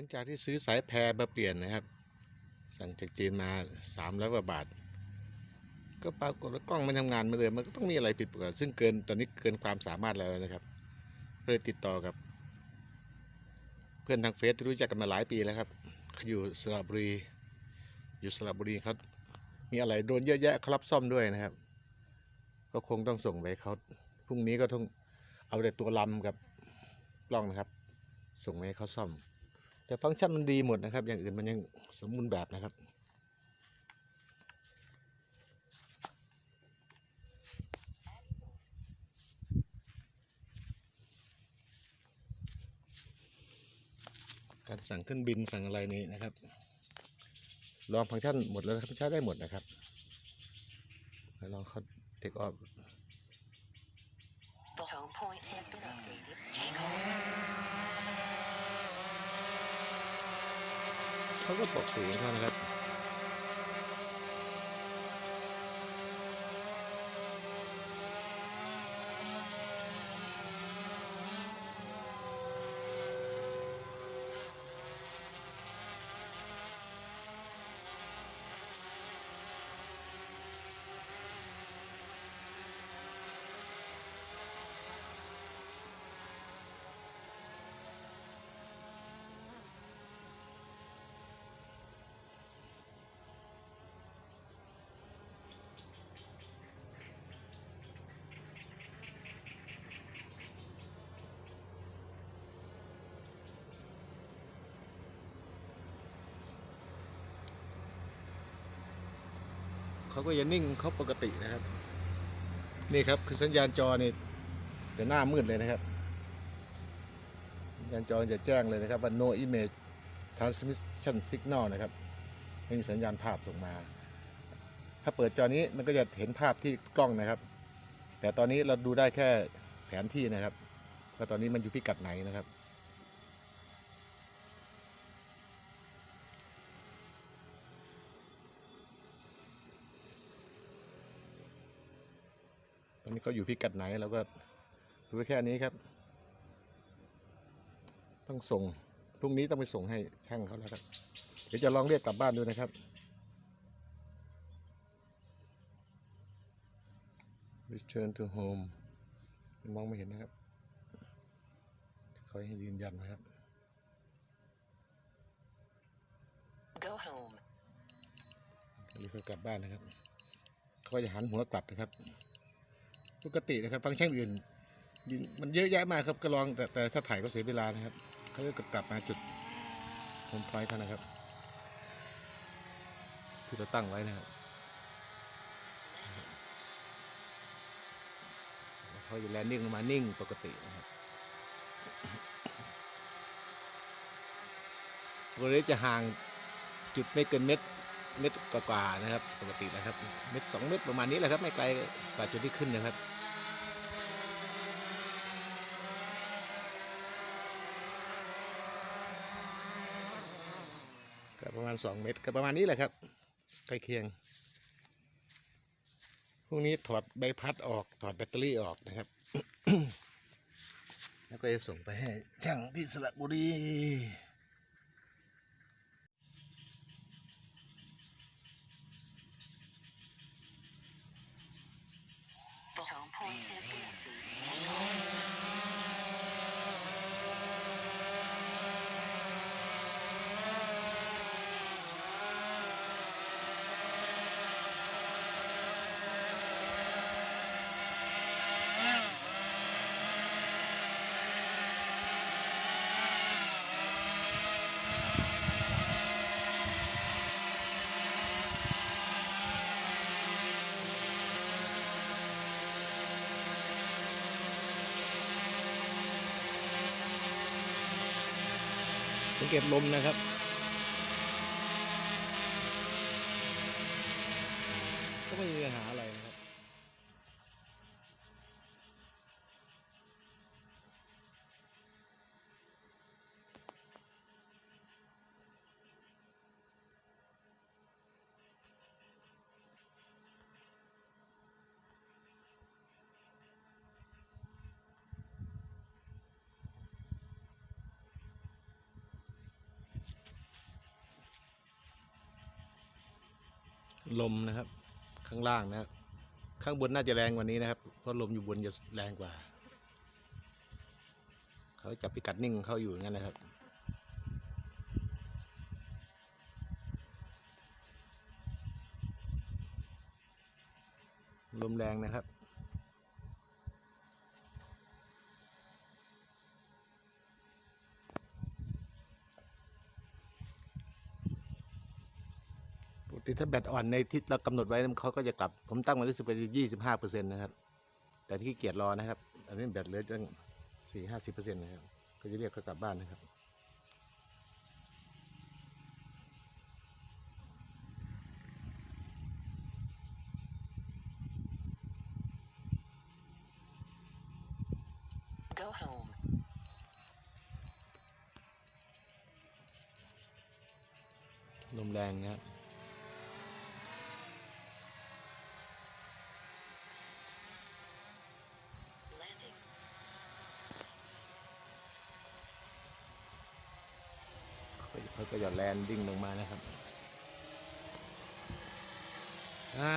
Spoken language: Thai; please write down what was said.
ลังจากที่ซื้อสายแพรมาเปลี่ยนนะครับ สั่งจากจีนมาสามร้อยกว่าบาท ก็ปรากฏว่ากล้องไมันทำงานเหมาเลยมันก็ต้องมีอะไรผิดปกติซึ่งเกินตอนนี้เกินความสามารถแล้วนะครับเลยติดต่อกับ เพื่อนทางเฟซที่รู้จักกันมาหลายปีแล้วครับเขาอยู่สระบุรี อยู่สระบุรีเขามีอะไรโดนเยอะแยะเขารับซ่อมด้วยนะครับ ก็คงต้องส่งไปเขาพรุ่งนี้ก็ต้องเอาแต่ตัวลำกับกล้องนะครับ ส่งไปให้เขาซ่อม แต่ฟังก์ชันมันดีหมดนะครับ อย่างอื่นมันยังสมบูรณ์แบบนะครับ การสั่งเครื่องบินสั่งอะไรนี้นะครับ ลองฟังก์ชันหมดแล้วครับใช้ได้หมดนะครับลองเขาเทคออฟ The home point has been updated. Take home. เขาก็ตกสูงเท่านะครับ เขาก็จะนิ่งเขาปกตินะครับ นี่ครับคือสัญญาณจอนี่จะหน้ามืดเลยนะครับสัญญาณจอจะแจ้งเลยนะครับว่า no image transmission signal นะครับไม่มีสัญญาณภาพส่งมา ถ้าเปิดจอนี้มันก็จะเห็นภาพที่กล้องนะครับ แต่ตอนนี้เราดูได้แค่แผนที่นะครับว่าตอนนี้มันอยู่พิกัดไหนนะครับ เขาอยู่พิกัดไหนเราก็ดูได้แค่นี้ครับ ต้องส่งพรุ่งนี้ต้องไปส่งให้ช่างเขาแล้วครับ เดี๋ยวจะลองเรียกกลับบ้านดูนะครับ return to home มองไม่เห็นนะครับเขาให้ยืนยันนะครับ Go home. หรือเขากลับบ้านนะครับ เขาก็จะหันหัวกลับนะครับ ปกตินะครับ ฟังก์ชันอื่น มันเยอะแยะมากครับก็ลองแต่แต่ถ้าถ่ายก็เสียเวลานะครับเขาจะกลับมาจุดโฮมไฟเท่านะครับที่เราตั้งไว้นะครับเขาจะแลนดิ้งลงมานิ่งปกตินะครับบริเวณจะห่างจุดไม่เกินเม็ด เม็ดกว่าๆนะครับ ปกตินะครับ เม็ดสองเม็ดประมาณนี้แหละครับ ไม่ไกลกว่าจุดที่ขึ้นนะครับก็ประมาณสองเม็ดก็ประมาณนี้แหละครับใกล้เคียงพรุ่งนี้ถอดใบพัดออกถอดแบตเตอรี่ออกนะครับ แล้วก็จะส่งไปให้ช่างที่สระบุรี สังเกตลมนะครับก็ไม่มีปัญหาอะไร ลมนะครับ ข้างล่างนะข้างบนน่าจะแรงกว่านี้นะครับเพราะลมอยู่บนจะแรงกว่า เขาจับพิกัดนิ่งเขาอยู่อย่างนั้นนะครับลมแรงนะครับ ปกติถ้าแบตอ่อนในที่เรากำหนดไว้เขาก็จะกลับ ผมตั้งไว้รู้สึกไปยี่สิบห้าเปอร์เซ็นต์นะครับ แต่ที่เกียจรอนะครับ อันนี้แบตเหลือตั้งสี่ห้าสิบเปอร์เซ็นต์นะครับ ก็จะเรียกเขากลับบ้านนะครับ Go home. ลมแรงนะครับ Landing. เขาเขา ก็หย่อนแลนดิ้งลงมานะครับอ่า